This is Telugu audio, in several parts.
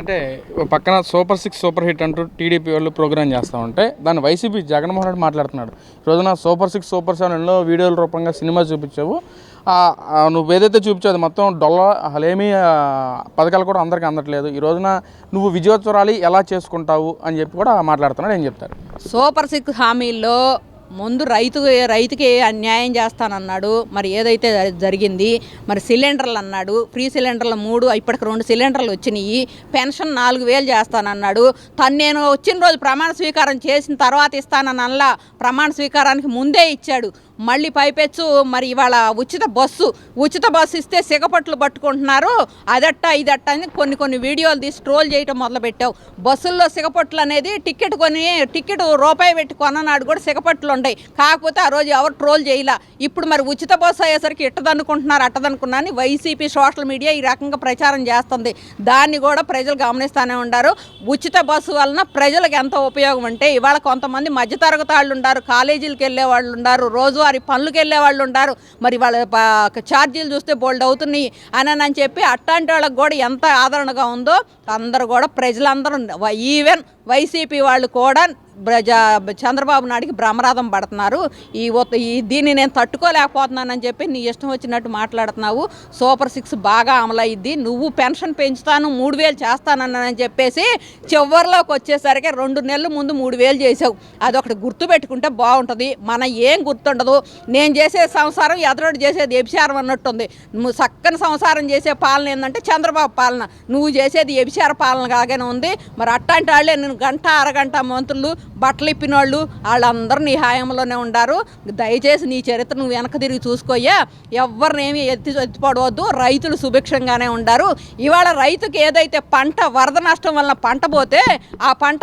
అంటే పక్కన సూపర్ సిక్స్ సూపర్ హిట్ అంటూ టీడీపీ వాళ్ళు ప్రోగ్రామ్ చేస్తూ ఉంటే దాన్ని వైసీపీ జగన్మోహన్ రెడ్డి మాట్లాడుతున్నాడు. ఈ రోజున సూపర్ సిక్స్ సూపర్ సెవెన్లో వీడియోల రూపంగా సినిమా చూపించావు. నువ్వు ఏదైతే చూపించావు మొత్తం డొల్ల అసలేమీ పథకాలు కూడా అందరికీ అందట్లేదు. ఈ రోజున నువ్వు విజయోత్సవాలు ఎలా చేసుకుంటావు అని చెప్పి కూడా మాట్లాడుతున్నాడు ఏం చెప్తారు సూపర్ సిక్స్ హామీల్లో ముందు రైతు రైతుకి అన్యాయం చేస్తానన్నాడు మరి ఏదైతే జరిగింది మరి సిలిండర్లు అన్నాడు ఫ్రీ సిలిండర్లు మూడు ఇప్పటికి రెండు సిలిండర్లు వచ్చినాయి పెన్షన్ నాలుగు వేలు చేస్తానన్నాడు తను నేను వచ్చిన రోజు ప్రమాణ స్వీకారం చేసిన తర్వాత ఇస్తానని అనలా ప్రమాణ స్వీకారానికి ముందే ఇచ్చాడు. మళ్ళీ పైపెచ్చు. మరి ఇవాళ ఉచిత బస్సు ఉచిత బస్సు ఇస్తే సిగపట్లు పట్టుకుంటున్నారు. అదట్ట ఇదట్ట అని కొన్ని కొన్ని వీడియోలు తీసి ట్రోల్ చేయటం మొదలుపెట్టావు. బస్సుల్లో సిగపట్లు అనేది టికెట్ కొని టికెట్ రూపాయి పెట్టి కొననాడు కూడా సిగపట్లు ఉంటాయి కాకపోతే ఆ రోజు ఎవరు ట్రోల్ చేయలా. ఇప్పుడు మరి ఉచిత బస్సు అయ్యేసరికి ఇట్టదనుకుంటున్నారు అట్టదనుకున్నాను వైసీపీ సోషల్ మీడియా ఈ రకంగా ప్రచారం చేస్తుంది. దాన్ని కూడా ప్రజలు గమనిస్తూనే ఉన్నారు ఉచిత బస్సు వలన ప్రజలకు ఎంతో ఉపయోగం అంటే ఇవాళ కొంతమంది మధ్యతరగతి వాళ్ళు ఉన్నారు కాలేజీలకు వెళ్ళే వాళ్ళు ఉన్నారు రోజువారీ పనులకు వెళ్ళే వాళ్ళు ఉంటారు. మరి వాళ్ళ ఛార్జీలు చూస్తే బోల్డ్ అవుతున్నాయి అని అని చెప్పి అట్లాంటి వాళ్ళకి కూడా ఎంత ఆదరణగా ఉందో అందరూ కూడా ప్రజలందరూ ఈవెన్ వైసీపీ వాళ్ళు కూడా ప్రజా చంద్రబాబు నాయుడికి బ్రహ్మరాధం పడుతున్నారు. ఈ ఈ దీన్ని నేను తట్టుకోలేకపోతున్నానని చెప్పి నీ ఇష్టం వచ్చినట్టు మాట్లాడుతున్నావు. సూపర్ సిక్స్ బాగా అమలయ్యిద్ది నువ్వు పెన్షన్ పెంచుతాను మూడు వేలు చేస్తానని చెప్పేసి చివరిలోకి వచ్చేసరికి రెండు నెలల ముందు మూడు వేలు చేసావు అదొకటి గుర్తు పెట్టుకుంటే బాగుంటుంది. మన ఏం గుర్తుండదు. నేను చేసే సంసారం ఎదరోడు చేసేది వ్యభిచారం అన్నట్టుంది. నువ్వు చక్కని సంసారం చేసే పాలన ఏంటంటే చంద్రబాబు పాలన. నువ్వు చేసేది వ్యభిచార పాలన కాగానే ఉంది. మరి అట్టాంటి వాళ్ళే నేను గంట అరగంట మంత్రులు బట్టలు ఇప్పిన వాళ్ళు వాళ్ళందరూ నీ హాయంలోనే ఉండారు. దయచేసి నీ చరిత్ర నువ్వు వెనక తిరిగి చూసుకోయ్యా. ఎవరినేమి ఎత్తి ఎత్తిపడవద్దు. రైతులు సుభిక్షంగానే ఉండారు. ఇవాళ రైతుకి ఏదైతే పంట వరద నష్టం వలన పంట పోతే ఆ పంట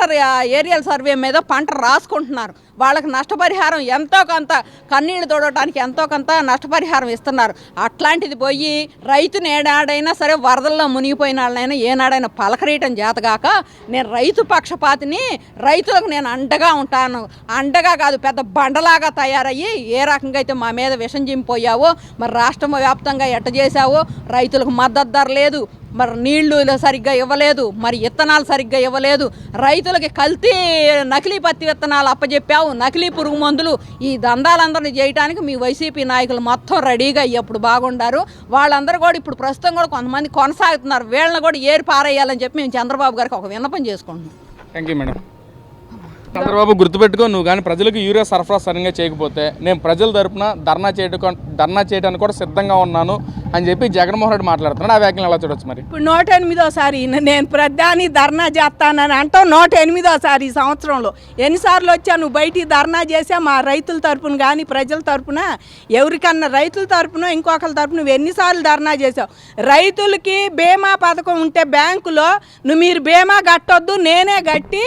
ఏరియల్ సర్వే మీద పంట రాసుకుంటున్నారు. వాళ్ళకి నష్టపరిహారం ఎంతో కొంత కన్నీళ్ళు తోడటానికి ఎంతో కొంత నష్టపరిహారం ఇస్తున్నారు. అట్లాంటిది పోయి రైతుని నేడాడైనా సరే వరదల్లో మునిగిపోయిన వాళ్ళైనా ఏనాడైనా పలకరీయటం చేతగాక నేను రైతు పక్షపాతిని రైతులకు నేను అండగా ఉంటాను. అండగా కాదు పెద్ద బండలాగా తయారయ్యి ఏ రకంగా అయితే మా మీద విషం చింపోయావో మరి రాష్ట్రం వ్యాప్తంగా ఎట్ట చేశావో రైతులకు మద్దతు ధర లేదు మరి నీళ్ళు సరిగ్గా ఇవ్వలేదు మరి విత్తనాలు సరిగ్గా ఇవ్వలేదు రైతులకి కల్తీ నకిలీ పత్తి విత్తనాలు అప్పజెప్పావు నకిలీ పురుగు మందులు. ఈ దందాలందరినీ చేయడానికి మీ వైసీపీ నాయకులు మొత్తం రెడీగా అప్పుడు బాగుండారు. వాళ్ళందరూ కూడా ఇప్పుడు ప్రస్తుతం కూడా కొంతమంది కొనసాగుతున్నారు. వీళ్ళని కూడా ఏరి పారేయాలని చెప్పి మేము చంద్రబాబు గారికి ఒక విన్నపం చేసుకుంటున్నాం. Thank you madam. చంద్రబాబు గుర్తుపెట్టుకో నువ్వు కానీ ప్రజలకు యూరియా సరఫరా సరిగ్గా చేయకపోతే నేను ప్రజల తరపున ధర్నా చేయటం ధర్నా చేయడానికి కూడా సిద్ధంగా ఉన్నాను. అని చెప్పి జగన్మోహన్ రెడ్డి మాట్లాడుతున్నాడు. ఆ వ్యాఖ్యలు ఎలా చూడొచ్చు మరి? ఇప్పుడు నూట ఎనిమిదోసారి నేను ప్రధాని ధర్నా చేస్తానని అంటావు నూట ఎనిమిదోసారి ఈ సంవత్సరంలో. ఎన్నిసార్లు వచ్చా నువ్వు బయటికి ధర్నా చేసా మా రైతుల తరపున కానీ ప్రజల తరపున? ఎవరికన్నా రైతుల తరపున ఇంకొకరి తరపున నువ్వు ఎన్నిసార్లు ధర్నా చేసావు? రైతులకి బీమా పథకం ఉంటే బ్యాంకులో నువ్వు మీరు బీమా కట్టొద్దు నేనే కట్టి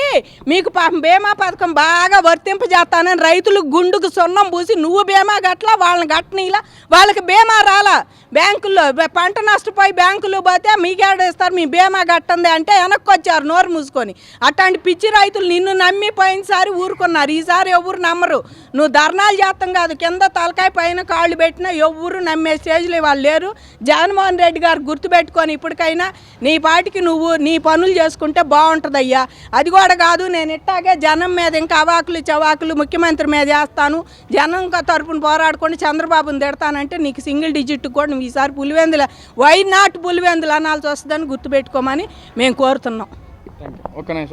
మీకు పాపం బీమా పథకం బాగా వర్తింపజేస్తానని రైతులు గుండుకు సున్నం పూసి నువ్వు బీమా కట్టలా వాళ్ళని కట్టనీలా వాళ్ళకి బీమా రాలా. బ్యాంకుల్లో పంట నష్టపోయి బ్యాంకులు పోతే మీకేడేస్తారు మీ బీమా కట్టంది అంటే వెనక్కి వచ్చారు నోరు మూసుకొని. అట్లాంటి పిచ్చి రైతులు నిన్ను నమ్మి పోయినసారి ఊరుకున్నారు. ఈసారి ఎవరు నమ్మరు. నువ్వు ధర్నాలు చేస్తాం కాదు కింద తలకాయ పైన కాళ్ళు పెట్టినా ఎవరు నమ్మే స్టేజ్లో వాళ్ళు లేరు. జగన్మోహన్ రెడ్డి గారు గుర్తుపెట్టుకొని ఇప్పటికైనా నీ పాటికి నువ్వు నీ పనులు చేసుకుంటే బాగుంటుందయ్యా. అది కూడా కాదు నేను ఇట్టాగే జనం మీద ఇంకా అవాకులు చవాకులు ముఖ్యమంత్రి మీద వేస్తాను. జనం తరపున పోరాడుకొని చంద్రబాబుని తిడతానంటే నీకు సింగిల్ డిజిట్ కూడా నువ్వు ఈసారి పులివెందుల వై నాట్ పులివెందులు అనాల్సి వస్తుందని గుర్తుపెట్టుకోమని మేము కోరుతున్నాం. ఒక నిమిషం.